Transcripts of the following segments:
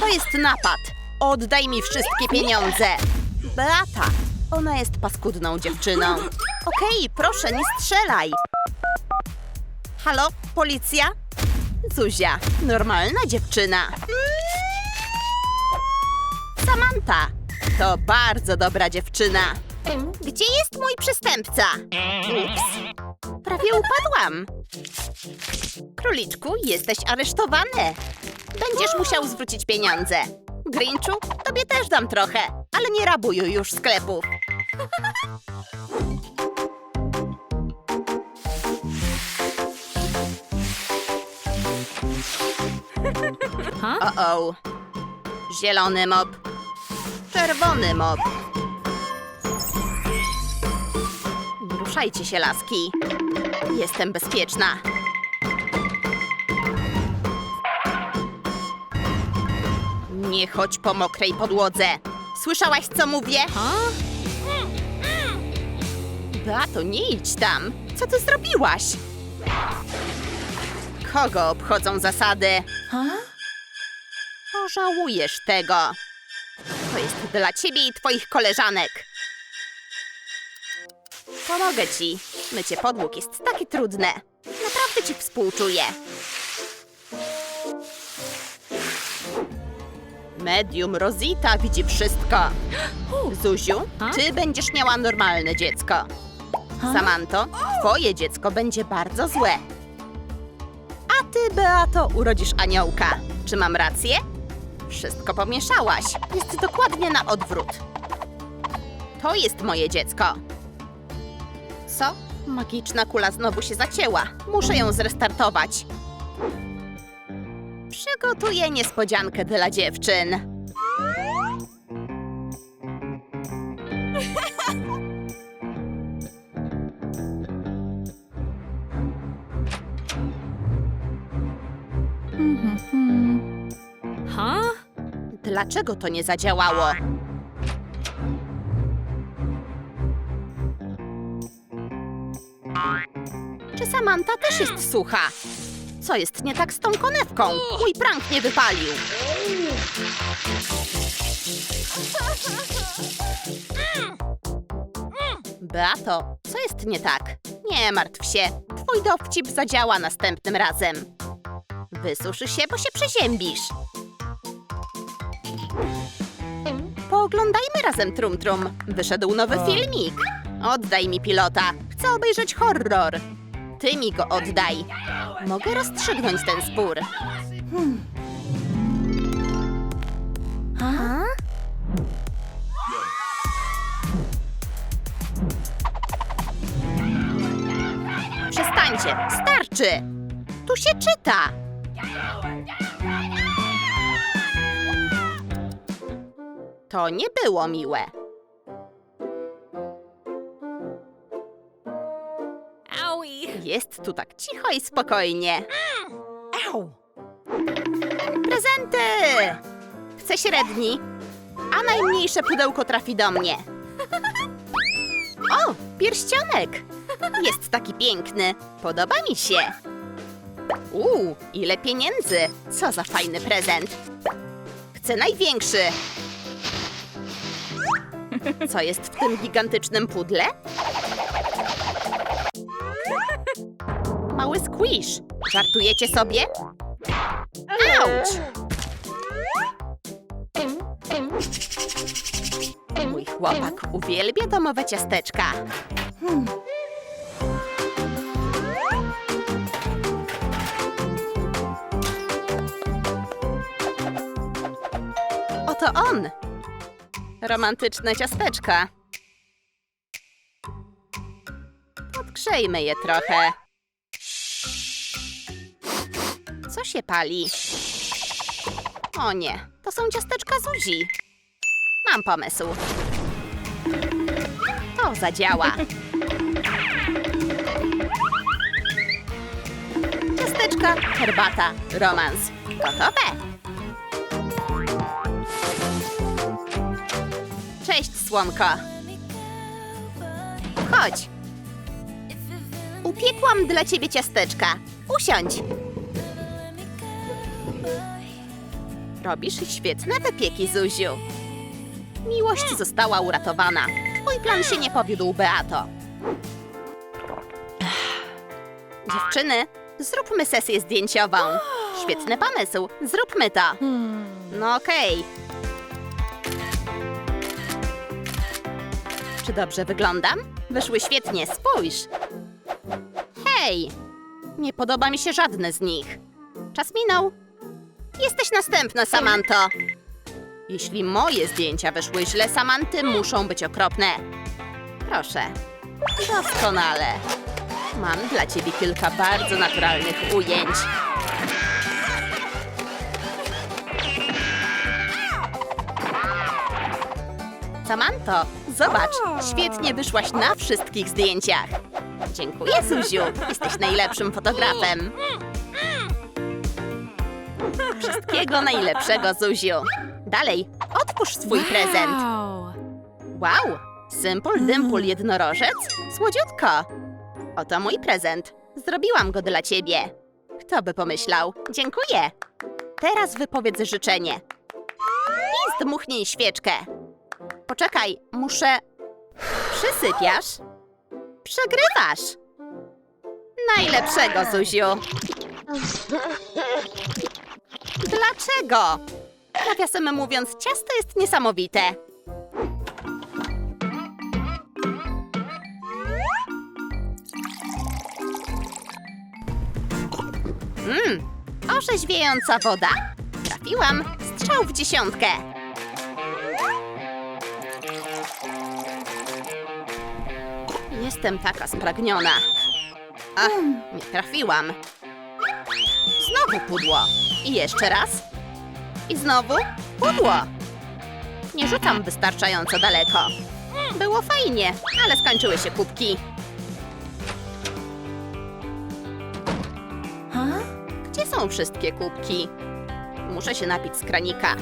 To jest napad. Oddaj mi wszystkie pieniądze. Beata, ona jest paskudną dziewczyną. Okej, proszę, nie strzelaj. Halo, policja? Zuzia, normalna dziewczyna. Samantha, to bardzo dobra dziewczyna. Gdzie jest mój przestępca? Ups, prawie upadłam. Króliczku, jesteś aresztowany. Będziesz musiał zwrócić pieniądze. Grinchu, tobie też dam trochę, ale nie rabuj już sklepów. O-o. Zielony mob. Czerwony mob. Ruszajcie się, laski. Jestem bezpieczna. Nie chodź po mokrej podłodze. Słyszałaś, co mówię? Beato, nie idź tam. Co ty zrobiłaś? Kogo obchodzą zasady? Pożałujesz tego. To jest dla ciebie i twoich koleżanek. Pomogę ci. Mycie podłóg jest takie trudne. Naprawdę ci współczuję. Medium Rosita widzi wszystko. Zuziu, ty będziesz miała normalne dziecko. Samanto, twoje dziecko będzie bardzo złe. A ty, Beato, urodzisz aniołka. Czy mam rację? Wszystko pomieszałaś. Jest dokładnie na odwrót. To jest moje dziecko. Co? Magiczna kula znowu się zacięła. Muszę ją zrestartować. Przygotuję niespodziankę dla dziewczyn. Huh? Dlaczego to nie zadziałało? Samantha też jest sucha? Co jest nie tak z tą konewką? Mój prank nie wypalił. Beato, co jest nie tak? Nie martw się. Twój dowcip zadziała następnym razem. Wysuszy się, bo się przeziębisz. Pooglądajmy razem Trum Trum. Wyszedł nowy filmik. Oddaj mi pilota. Chcę obejrzeć horror. Ty mi go oddaj. Mogę rozstrzygnąć ten spór. Hmm. A? Przestańcie, starczy! Tu się czyta! To nie było miłe. Jest tu tak cicho i spokojnie. Prezenty! Chcę średni, a najmniejsze pudełko trafi do mnie. O, pierścionek! Jest taki piękny. Podoba mi się. Uuu, ile pieniędzy! Co za fajny prezent. Chcę największy. Co jest w tym gigantycznym pudle? Mały squish. Żartujecie sobie? Auć! Mój chłopak uwielbia domowe ciasteczka. Hmm. Oto on! Romantyczne ciasteczka. Podgrzejmy je trochę. Co się pali? O nie, to są ciasteczka Zuzi. Mam pomysł. To zadziała. Ciasteczka, herbata, romans. Gotowe. Cześć, słonko. Chodź. Upiekłam dla ciebie ciasteczka. Usiądź. Robisz świetne wypieki, Zuziu. Miłość została uratowana. Twój plan się nie powiódł, Beato. Dziewczyny, zróbmy sesję zdjęciową. Świetny pomysł, zróbmy to. No okej. Czy dobrze wyglądam? Wyszły świetnie, spójrz. Hej! Nie podoba mi się żadne z nich. Czas minął. Jesteś następna, Samanto. Jeśli moje zdjęcia wyszły źle, Samanty muszą być okropne. Proszę. Doskonale. Mam dla ciebie kilka bardzo naturalnych ujęć. Samanto, zobacz, świetnie wyszłaś na wszystkich zdjęciach. Dziękuję, Zuziu. Jesteś najlepszym fotografem. Wszystkiego najlepszego, Zuziu. Dalej, otwórz swój prezent. Wow. Wow! Simple Dimple jednorożec? Słodziutko! Oto mój prezent. Zrobiłam go dla ciebie. Kto by pomyślał? Dziękuję! Teraz wypowiedz życzenie. I zdmuchnij świeczkę. Poczekaj, muszę... Przysypiasz? Przegrywasz! Najlepszego, Zuziu! Dlaczego? Nawiasem mówiąc, ciasto jest niesamowite. Mmm, orzeźwiająca woda. Trafiłam. Strzał w dziesiątkę. Jestem taka spragniona. Ach, nie trafiłam. Znowu pudło. I jeszcze raz. I znowu pudło. Nie rzucam wystarczająco daleko. Było fajnie, ale skończyły się kubki. Gdzie są wszystkie kubki? Muszę się napić z kranika.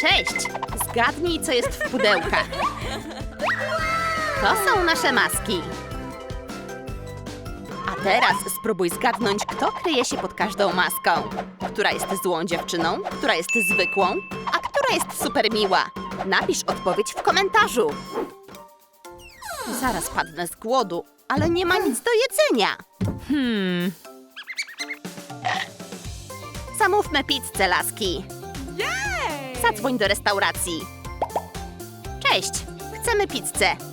Cześć! Zgadnij, co jest w pudełkach. To są nasze maski. A teraz spróbuj zgadnąć, kto kryje się pod każdą maską. Która jest złą dziewczyną, która jest zwykłą, a która jest super miła. Napisz odpowiedź w komentarzu. Zaraz padnę z głodu, ale nie ma nic do jedzenia. Hmm. Zamówmy pizzę, laski. Zadzwoń do restauracji. Cześć, chcemy pizzę.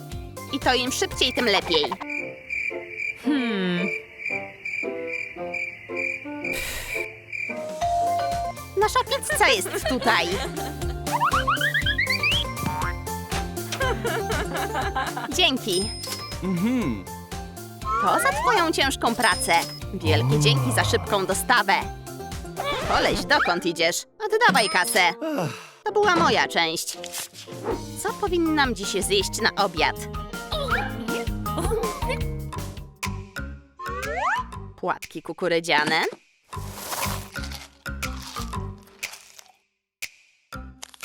I to im szybciej, tym lepiej. Hmm. Nasza pizza jest tutaj. Dzięki. To za twoją ciężką pracę. Wielkie dzięki za szybką dostawę. Koleś, dokąd idziesz? Oddawaj kasę. To była moja część. Co powinnam dziś zjeść na obiad? Płatki kukurydziane.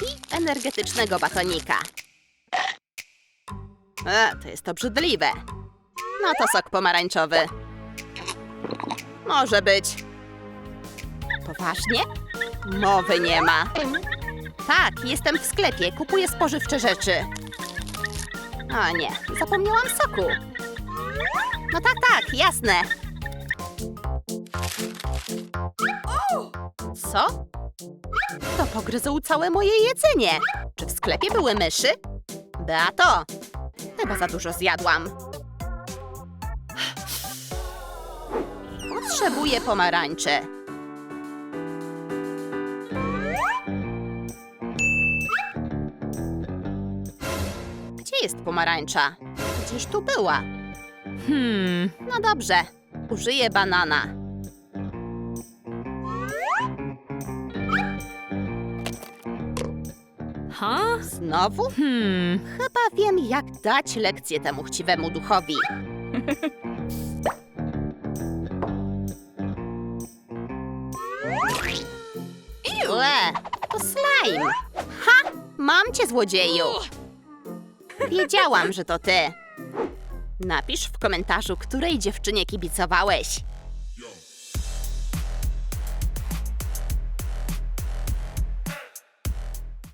I energetycznego batonika. E, to jest obrzydliwe. No to sok pomarańczowy. Może być. Poważnie? Mowy nie ma. Tak, jestem w sklepie, kupuję spożywcze rzeczy. O nie, zapomniałam soku. No tak, tak, jasne. Co? To pogryzł całe moje jedzenie. Czy w sklepie były myszy? Beato, chyba za dużo zjadłam. Potrzebuję pomarańczy. Gdzie jest pomarańcza? Gdzieś tu była. Hmm. No dobrze, użyję banana. Huh? Znowu? Hmm. Chyba wiem, jak dać lekcję temu chciwemu duchowi. Ue, to slime. Ha! Mam cię, złodzieju. Wiedziałam, że to ty. Napisz w komentarzu, której dziewczynie kibicowałeś.